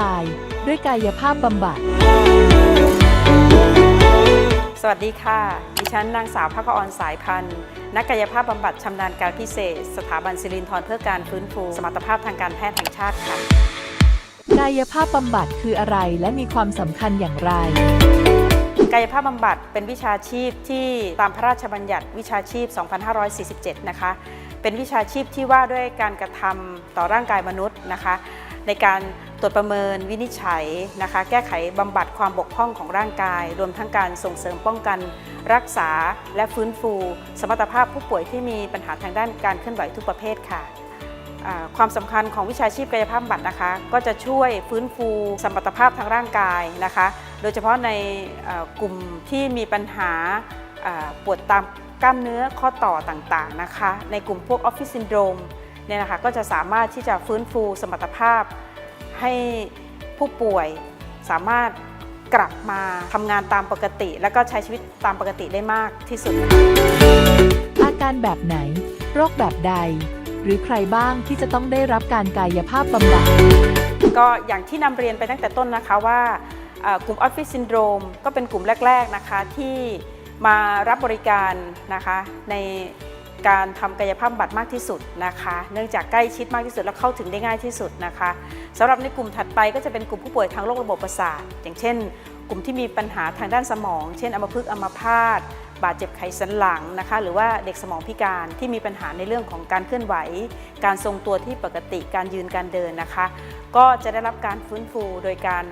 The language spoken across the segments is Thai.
ร่างกาย ด้วยกายภาพบำบัด สวัสดีค่ะ ดิฉันนางสาวภคออนสายพันธ์ นักกายภาพบำบัดชำนาญการพิเศษ สถาบันศิรินทรเพื่อการฟื้นฟู สมรรถภาพทางการแพทย์แห่งชาติค่ะ กายภาพบำบัดคืออะไรและมีความสำคัญอย่างไรกายภาพบำบัดเป็นวิชาชีพที่ตามพระราชบัญญัติวิชาชีพ 2547 นะคะ เป็นวิชาชีพที่ว่าด้วยการกระทำต่อร่างกายมนุษย์นะคะ ในการตรวจประเมินวินิจฉัยนะคะ แก้ไขบำบัดความบกพร่องของร่างกาย รวมทั้งการส่งเสริมป้องกัน รักษาและฟื้นฟู สมรรถภาพผู้ป่วยที่มีปัญหาทางด้านการเคลื่อนไหวทุกประเภทค่ะความสำคัญของวิชาชีพกายภาพบำบัดนะคะ ก็จะช่วยฟื้นฟูสมรรถภาพทางร่างกายนะคะ โดยเฉพาะในกลุ่มที่มีปัญหาปวดตามกล้ามเนื้อข้อต่อต่างๆนะคะ ในกลุ่มพวกออฟฟิศซินโดรม เนี่ยนะคะก็จะสามารถที่จะฟื้นฟูสมรรถภาพ ให้ผู้ป่วยสามารถกลับมาทำงานตามปกติ และก็ใช้ชีวิตตามปกติได้มากที่สุดค่ะอาการแบบไหน โรคแบบใด หรือใครบ้างที่จะต้องได้รับการกายภาพบำบัดก็อย่างที่นำเรียนไปตั้งแต่ต้นนะคะว่าเอ่อกลุ่มออฟฟิศซินโดรมก็เป็นกลุ่มแรก ๆนะคะที่มารับบริการนะคะใน การทำกายภาพบำบัดมากที่สุดนะคะ เนื่องจากใกล้ชิดมากที่สุดและเข้าถึงได้ง่ายที่สุดนะคะสำหรับในกลุ่มถัดไปก็จะเป็นกลุ่มผู้ป่วยทางโรคระบบประสาท อย่างเช่น กลุ่มที่มีปัญหาทางด้านสมอง เช่น อัมพฤกษ์อัมพาตบาดเจ็บไขสันหลังนะคะ หรือว่าเด็กสมองพิการที่มีปัญหาในเรื่องของการเคลื่อนไหว การทรงตัวที่ปกติการยืนการเดินนะคะ ก็จะได้รับการฟื้นฟูโดยการ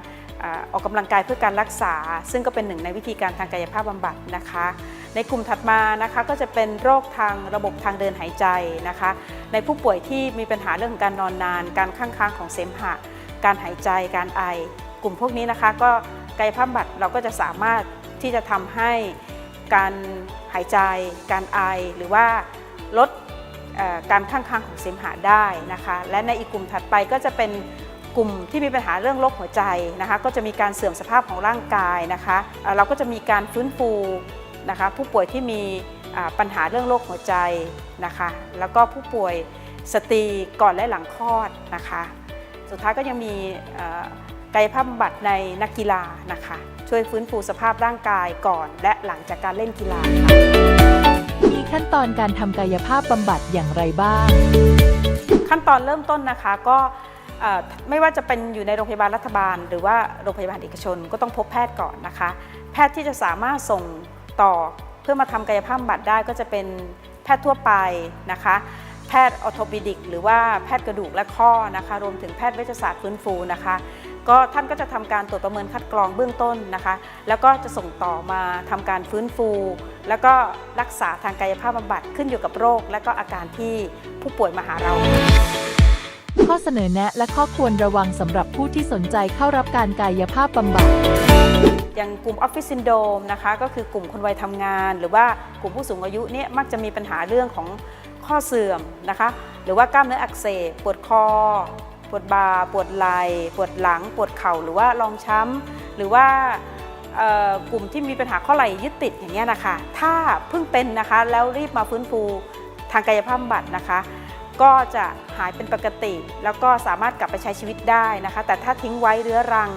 อออกกำลังกายเพื่อการรักษา ซึ่งก็เป็นหนึ่งในวิธีการทางกายภาพบำบัดนะคะ ในกลุ่มถัดมานะคะก็จะเป็นโรคทางระบบทางเดินหายใจนะคะ ในผู้ป่วยที่มีปัญหาเรื่องของการนอนนาน การข้างค้างของเสมหะ การหายใจ การไอ กลุ่มพวกนี้นะคะก็กายภาพบำบัดเราก็จะสามารถที่จะทำให้การหายใจ การไอ หรือว่าลดการข้างค้างของเสมหะได้นะคะ และในอีกกลุ่มถัดไปก็จะเป็นกลุ่มที่มีปัญหาเรื่องโรคหัวใจนะคะ ก็จะมีการเสื่อมสภาพของร่างกายนะคะ เราก็จะมีการฟื้นฟู นะคะผู้ป่วยที่มีอ่าปัญหาเรื่องโรคหัวใจนะคะแล้วก็ผู้ป่วยสตรีก่อนและหลังคลอดนะคะสุดท้ายก็ยังมีเอ่อกายภาพบำบัดในนักกีฬานะคะช่วยฟื้นฟูสภาพร่างกายก่อนและหลังจากการเล่นกีฬาค่ะมีขั้นตอนการทำกายภาพบำบัดอย่างไรบ้าง ขั้นตอนเริ่มต้นนะคะก็เอ่อไม่ว่าจะเป็นอยู่ในโรงพยาบาลรัฐบาล หรือว่าโรงพยาบาลเอกชนก็ต้องพบแพทย์ก่อนนะคะ แพทย์ที่จะสามารถส่ง ต่อ เพื่อมาทำกายภาพบำบัดได้ก็จะเป็นแพทย์ทั่วไปนะคะ แพทย์ออโทปิดิก หรือว่าแพทย์กระดูกและข้อนะคะ รวมถึงแพทย์เวชศาสตร์ฟื้นฟูนะคะก็ท่านก็จะทำการตรวจประเมินคัดกรองเบื้องต้นนะคะ แล้วก็จะส่งต่อมาทำการฟื้นฟู แล้วก็รักษาทางกายภาพบำบัดขึ้นอยู่กับโรค และก็อาการที่ผู้ป่วยมาหาเรา ข้อเสนอแนะและข้อควรระวังสำหรับผู้ที่สนใจเข้ารับการกายภาพบำบัด อย่างกลุ่มออฟฟิศซินโดมนะคะก็คือกลุ่มคนวัยทำงาน หรือว่ากลุ่มผู้สูงอายุเนี่ยมักจะมีปัญหาเรื่องของข้อเสื่อมนะคะหรือว่ากล้ามเนื้ออักเสบปวดคอ ปวดบ่าปวดไหล่ปวดหลัง ปวดเข่าหรือว่ารองช้ำหรือว่ากลุ่มที่มีปัญหาข้อไหล่ยึดติดอย่างเงี้ยนะคะ ถ้าเพิ่งเป็นนะคะแล้วรีบมาฟื้นฟูทางกายภาพบำบัดนะคะ ก็จะหายเป็นปกติ แล้วก็สามารถกลับไปใช้ชีวิตได้นะคะ แต่ถ้าทิ้งไว้เรื้อรัง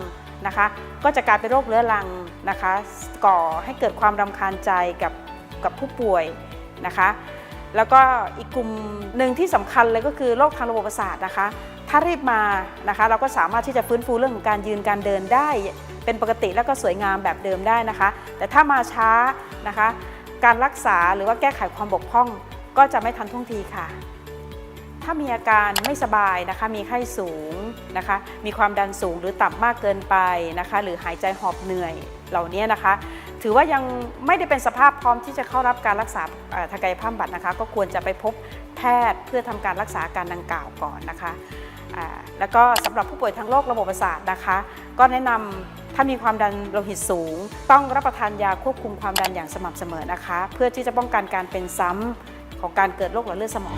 นะคะ ก็จะกลายเป็นโรคเรื้อรังนะคะ ก่อให้เกิดความรำคาญใจกับกับผู้ป่วยนะคะ แล้วก็อีกกลุ่มหนึ่งที่สำคัญเลยก็คือโรคทางระบบประสาทนะคะ ถ้ารีบมานะคะ เราก็สามารถที่จะฟื้นฟูเรื่องของการยืนการเดินได้เป็นปกติแล้วก็สวยงามแบบเดิมได้นะคะ แต่ถ้ามาช้านะคะ การรักษาหรือว่าแก้ไขความบกพร่องก็จะไม่ทันท่วงทีค่ะ ถ้ามีอาการไม่สบายนะคะ มีไข้สูงนะคะ มีความดันสูงหรือต่ำมากเกินไปนะคะ หรือหายใจหอบเหนื่อยเหล่านี้นะคะ ถือว่ายังไม่ได้เป็นสภาพพร้อมที่จะเข้ารับการรักษาทางกายภาพบำบัดนะคะ ก็ควรจะไปพบแพทย์เพื่อทำการรักษาการดังกล่าวก่อนนะคะแล้วก็สำหรับผู้ป่วยทางโรคระบบประสาทนะคะ ก็แนะนำถ้ามีความดันโลหิตสูง ต้องรับประทานยาควบคุมความดันอย่างสม่ำเสมอนะคะ เพื่อที่จะป้องกันการเป็นซ้ำของการเกิดโรคหลอดเลือดสมอง